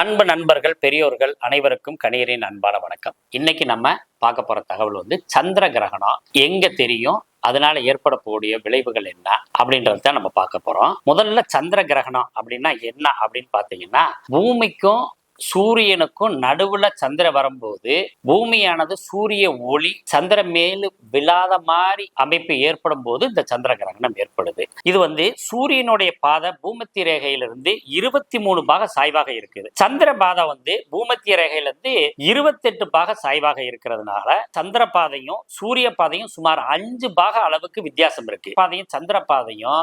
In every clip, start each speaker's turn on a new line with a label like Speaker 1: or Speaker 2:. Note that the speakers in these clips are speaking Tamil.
Speaker 1: அன்பு நண்பர்கள் பெரியோர்கள் அனைவருக்கும் கணியரின் அன்பான வணக்கம். இன்னைக்கு நம்ம பார்க்க போற தகவல் வந்து சந்திர கிரகணம். எங்க தெரியும்? அதனால ஏற்படக்கூடிய விளைவுகள் என்ன? அப்படின்றத தான் நம்ம பார்க்க போறோம். முதல்ல சந்திர கிரகணம் அப்படின்னா என்ன அப்படின்னு பார்த்தீங்கன்னா பூமிக்கும் சூரியனுக்கும் நடுவுல சந்திர வரும்போது பூமியானது சூரிய ஒளி சந்திர மேலு விழாத மாதிரி அமைப்பு ஏற்படும் போது இந்த சந்திர கிரகணம் ஏற்படுது. இது வந்து சூரியனுடைய பாதை பூமத்திய ரேகையிலிருந்து இருபத்தி மூணு பாக சாய்வாக இருக்குது. சந்திர பாதை வந்து பூமத்திய ரேகையிலிருந்து இருபத்தெட்டு பாக சாய்வாக இருக்கிறதுனால சந்திர பாதையும் சூரிய பாதையும் சுமார் அஞ்சு பாக அளவுக்கு வித்தியாசம் இருக்கு. பாதையும் சந்திர பாதையும்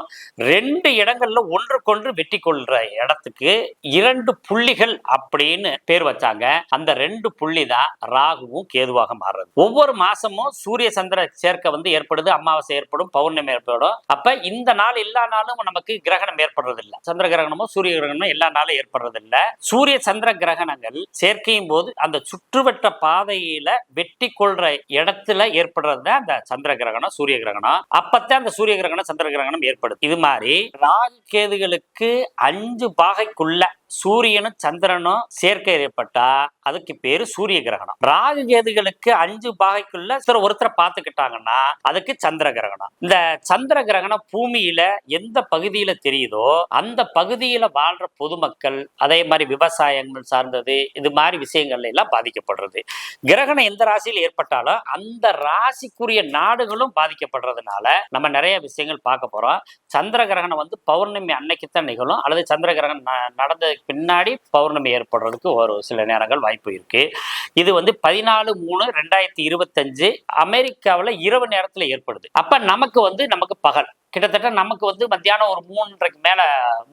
Speaker 1: ரெண்டு இடங்கள்ல ஒன்றுக்கொன்று வெட்டி கொள்ற இடத்துக்கு இரண்டு புள்ளிகள் அப்படி அப்படின்னு பேர் வச்சாங்க. அந்த ரெண்டு புள்ளி தான் ராகுவும் கேதுவாக மாறுறது. ஒவ்வொரு மாசமும் சூரிய சந்திர சேர்க்கை வந்து ஏற்படுது அமாவாசை ஏற்படும் பௌர்ணமி ஏற்படும். அப்ப இந்த நாள் எல்லா நாளும் நமக்கு கிரகணம் ஏற்படுறது இல்ல சந்திர கிரகணமும் சூரிய கிரகணமும் எல்லா நாளும் ஏற்படுறது இல்ல சூரிய சந்திர கிரகணங்கள் சேர்க்கையும் போது அந்த சுற்றுவட்ட பாதையில வெட்டி கொள்ற இடத்துல ஏற்படுறது தான் அந்த சந்திர கிரகணம் சூரிய கிரகணம். அப்பத்தான் அந்த சூரிய கிரகணம் சந்திர கிரகணம் ஏற்படுது. இது மாதிரி ராகு கேதுகளுக்கு அஞ்சு பாகைக்குள்ள சூரியனும் சந்திரனும் சேர்க்கை ஏற்பட்டா அதுக்கு பேரு சூரிய கிரகணம். ராகு கேதுகளுக்கு அஞ்சு பாகைக்குள்ள சில ஒருத்தரை பார்த்துக்கிட்டாங்கன்னா அதுக்கு சந்திர கிரகணம். இந்த சந்திர கிரகணம் பூமியில எந்த பகுதியில தெரியுதோ அந்த பகுதியில வாழ்ற பொதுமக்கள் அதே மாதிரி விவசாயங்கள் சார்ந்தது இது மாதிரி விஷயங்கள்ல எல்லாம் பாதிக்கப்படுறது. கிரகணம் எந்த ராசியில் ஏற்பட்டாலும் அந்த ராசிக்குரிய நாடுகளும் பாதிக்கப்படுறதுனால நம்ம நிறைய விஷயங்கள் பார்க்க போறோம். சந்திர கிரகணம் வந்து பௌர்ணமி அன்னைக்கு தான் நிகழும். அல்லது சந்திர கிரகணம் ந- நடந்ததுக்கு பின்னாடி பௌர்ணமி ஏற்படுறதுக்கு ஒரு சில நேரங்கள் வாய்ப்பு இருக்கு. இது வந்து பதினாலு மூணு ரெண்டாயிரத்தி இருபத்தஞ்சு அமெரிக்காவில் இரவு நேரத்தில் ஏற்படுது. அப்ப நமக்கு வந்து நமக்கு பகல். கிட்டத்தட்ட நமக்கு வந்து மத்தியானம் ஒரு மூன்றரைக்கு மேல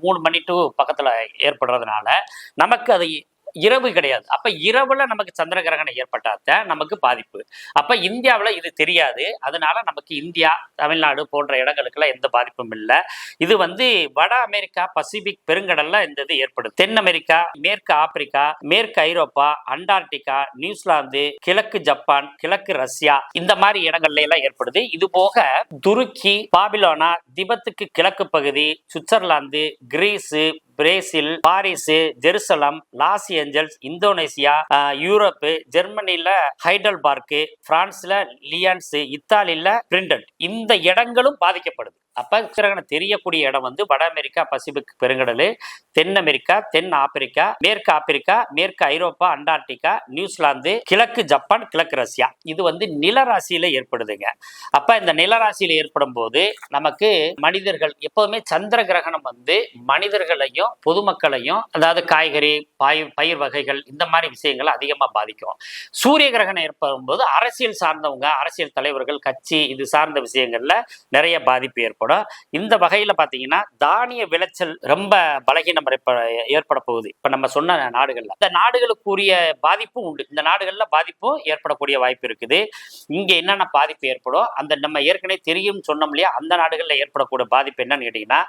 Speaker 1: மூணு மணி டு பக்கத்துல ஏற்படுறதுனால நமக்கு அது இரவு கிடையாது. அப்ப இரவுல நமக்கு சந்திர கிரகணம் ஏற்பட்டாத்த நமக்கு பாதிப்பு. அப்ப இந்தியாவில் இது தெரியாது. அதனால நமக்கு இந்தியா தமிழ்நாடு போன்ற இடங்களுக்குலாம் எந்த பாதிப்பும் இல்லை. இது வந்து வட அமெரிக்கா பசிபிக் பெருங்கடல்ல இந்த இது ஏற்படும். தென் அமெரிக்கா மேற்கு ஆப்பிரிக்கா மேற்கு ஐரோப்பா அண்டார்டிகா நியூசிலாந்து கிழக்கு ஜப்பான் கிழக்கு ரஷ்யா இந்த மாதிரி இடங்கள்ல எல்லாம் ஏற்படுது. இது போக துருக்கி பாபிலோனா திபெத்துக்கு கிழக்கு பகுதி Switzerland Greece Brazil Paris Jerusalem Los Angeles Indonesia Europe ஜெர்மனில ஹைடல்பார்க்கு பிரான்ஸ்ல லியான்ஸ் இத்தாலியில பிரிண்டன். இந்த இடங்களும் பாதிக்கப்படுது. அப்ப கிரகணம் தெரியக்கூடிய இடம் வந்து வட அமெரிக்கா பசிபிக் பெருங்கடல் தென் அமெரிக்கா தென் ஆப்பிரிக்கா மேற்கு ஆப்பிரிக்கா மேற்கு ஐரோப்பா அண்டார்டிகா நியூசிலாந்து கிழக்கு ஜப்பான் கிழக்கு ரஷ்யா. இது வந்து நிலராசியில ஏற்படுதுங்க. அப்ப இந்த நிலராசியில ஏற்படும் போது நமக்கு மனிதர்கள் எப்போதுமே சந்திர கிரகணம் வந்து மனிதர்களையும் பொதுமக்களையும் அதாவது காய்கறி பயிர் பயிர் வகைகள் இந்த மாதிரி விஷயங்களை அதிகமாக பாதிக்கும். சூரிய கிரகணம் ஏற்படும் போது அரசியல் சார்ந்தவங்க அரசியல் தலைவர்கள் கட்சி இது சார்ந்த விஷயங்களில் நிறைய பாதிப்பு ஏற்படும். இந்த வகையில் பார்த்தீங்கன்னா தானிய விளைச்சல் ரொம்ப பலகீனம் ஏற்பட போகுது. இப்போ நம்ம சொன்ன நாடுகளில். இந்த நாடுகளுக்குரிய பாதிப்பும் உண்டு. இந்த நாடுகளில் பாதிப்பும் ஏற்படக்கூடிய வாய்ப்பு இருக்குது. இங்கே என்னென்ன பாதிப்பு ஏற்படும்? அந்த நம்ம ஏற்கனவே தெரியும் சொன்னோம் இல்லையா? அந்த நாடுகளில் ஏற்படக்கூடிய பாதிப்பு என்னன்னு கேட்டிங்கன்னா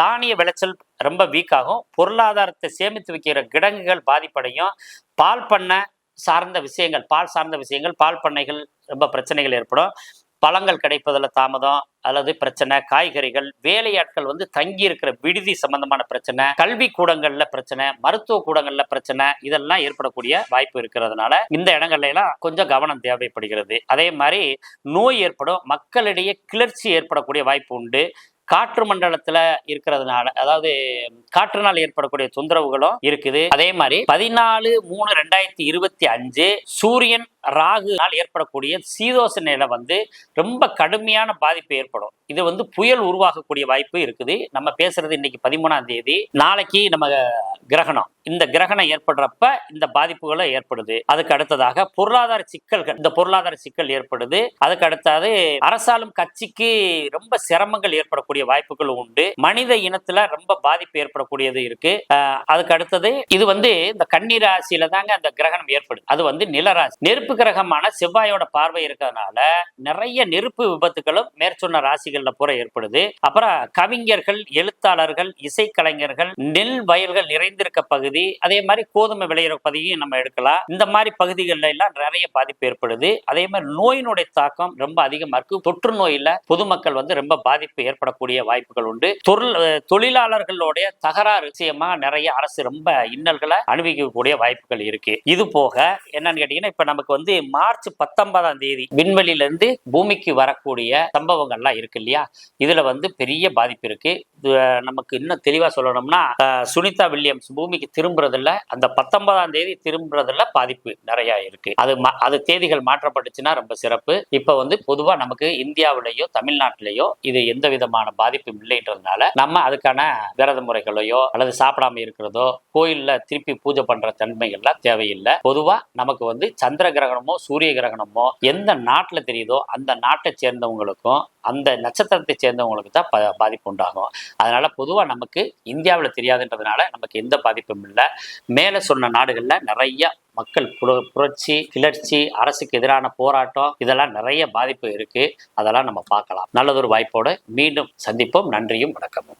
Speaker 1: தானிய விளைச்சல் ரொம்ப வீக் ஆகும். பொருளாதாரத்தை சேமித்து வைக்கிற கிடங்குகள் பாதிப்படையும். பால் பண்ணை சார்ந்த விஷயங்கள் பால் சார்ந்த விஷயங்கள் பால் பண்ணைகள் ரொம்ப பிரச்சனைகள் ஏற்படும். பழங்கள் கிடைப்பதில் தாமதம் அல்லது பிரச்சனை காய்கறிகள் வேலையாட்கள் வந்து தங்கி இருக்கிற விடுதி சம்பந்தமான பிரச்சனை கல்வி கூடங்கள்ல பிரச்சனை மருத்துவ கூடங்கள்ல பிரச்சனை இதெல்லாம் ஏற்படக்கூடிய வாய்ப்பு இருக்கிறதுனால இந்த இடங்கள்ல எல்லாம் கொஞ்சம் கவனம் தேவைப்படுகிறது. அதே மாதிரி நோய் ஏற்படும் மக்களிடையே கிளர்ச்சி ஏற்படக்கூடிய வாய்ப்பு உண்டு. காற்று மண்டலத்துல இருக்கிறதுனால அதாவது காற்றுனால் ஏற்படக்கூடிய தொந்தரவுகளும் இருக்குது. அதே மாதிரி பதினாலு மூணு ரெண்டாயிரத்தி இருபத்தி அஞ்சு சூரியன் ராகுனால் ஏற்படக்கூடிய சீதோச நிலை வந்து ரொம்ப கடுமையான பாதிப்பு ஏற்படும். இது வந்து புயல் உருவாகக்கூடிய வாய்ப்பு இருக்குது. நம்ம பேசுறது இன்னைக்கு பதிமூணாம் தேதி. நாளைக்கு நம்ம கிரகணம். இந்த கிரகணம் ஏற்படுறப்ப இந்த பாதிப்புகளும் ஏற்படுது. அதுக்கு அடுத்ததாக பொருளாதார சிக்கல்கள். இந்த பொருளாதார சிக்கல் ஏற்படுது. அதுக்கு அடுத்தது அரசாளும் கட்சிக்கு ரொம்ப சிரமங்கள் ஏற்படக்கூடிய வாய்ப்புகள் உண்டு. மனித இனத்துல ரொம்ப பாதிப்பு ஏற்படக்கூடியது இருக்கு. அதுக்கு அடுத்தது இது வந்து இந்த கண்ணீர் ராசியில தாங்க அந்த கிரகணம் ஏற்படுது. அது வந்து நிலராசி. நெருப்பு கிரகமான செவ்வாயோட பார்வை இருக்கிறதுனால நிறைய நெருப்பு விபத்துகளும் மேற்சொன்ன ராசிகள்ல பூரா ஏற்படுது. அப்புறம் கவிஞர்கள் எழுத்தாளர்கள் இசைக்கலைஞர்கள் நெல் வயல்கள் நிறைந்த விளைந்திருக்க பகுதி அதே மாதிரி கோதுமை விளையிற பகுதியும் நம்ம எடுக்கலாம். இந்த மாதிரி பகுதிகளில் எல்லாம் நிறைய பாதிப்பு ஏற்படுது. அதே மாதிரி நோயினுடைய தாக்கம் ரொம்ப அதிகமா இருக்கு. தொற்று நோயில பொதுமக்கள் வந்து ரொம்ப பாதிப்பு ஏற்படக்கூடிய வாய்ப்புகள் உண்டு. தொழில் தொழிலாளர்களுடைய தகராறு விஷயமா நிறைய அரசு ரொம்ப இன்னல்களை அனுபவிக்கக்கூடிய வாய்ப்புகள் இருக்கு. இது போக என்னன்னு கேட்டீங்கன்னா இப்ப நமக்கு வந்து மார்ச் பத்தொன்பதாம் தேதி விண்வெளியிலிருந்து பூமிக்கு வரக்கூடிய சம்பவங்கள்லாம் இருக்கு இல்லையா? இதுல வந்து பெரிய பாதிப்பு இருக்கு. நமக்கு இன்னும் தெளிவாக சொல்லணும்னா சுனிதா வில்லியம்ஸ் பூமிக்கு திரும்புறதுல அந்த பத்தொன்பதாம் தேதி திரும்புறதுல பாதிப்பு நிறைய இருக்கு. அது மா- அது தேதிகள் மாற்றப்பட்டுச்சுன்னா ரொம்ப சிறப்பு. இப்போ வந்து பொதுவாக நமக்கு இந்தியாவிலேயோ தமிழ்நாட்டிலேயோ இது எந்த விதமான பாதிப்பும் இல்லைன்றதுனால நம்ம அதுக்கான விரத முறைகளையோ அல்லது சாப்பிடாம இருக்கிறதோ கோயில்ல திருப்பி பூஜை பண்ற தன்மைகள்லாம் தேவையில்லை. பொதுவாக நமக்கு வந்து சந்திர கிரகணமோ சூரிய கிரகணமோ எந்த நாட்டில் தெரியுதோ அந்த நாட்டை சேர்ந்தவங்களுக்கும் அந்த நட்சத்திரத்தை சேர்ந்தவங்களுக்கு தான் ப- பாதிப்பு உண்டாகும். அதனால பொதுவா நமக்கு இந்தியாவில் தெரியாதுன்றதுனால நமக்கு எந்த பாதிப்பும் இல்லை. மேலே சொன்ன நாடுகளில் நிறைய மக்கள் புர- புரட்சி கிளர்ச்சி அரசுக்கு எதிரான போராட்டம் இதெல்லாம் நிறைய பாதிப்பு இருக்கு. அதெல்லாம் நம்ம பார்க்கலாம். நல்லதொரு வாய்ப்போடு மீண்டும் சந்திப்போம். நன்றியும் வணக்கமும்.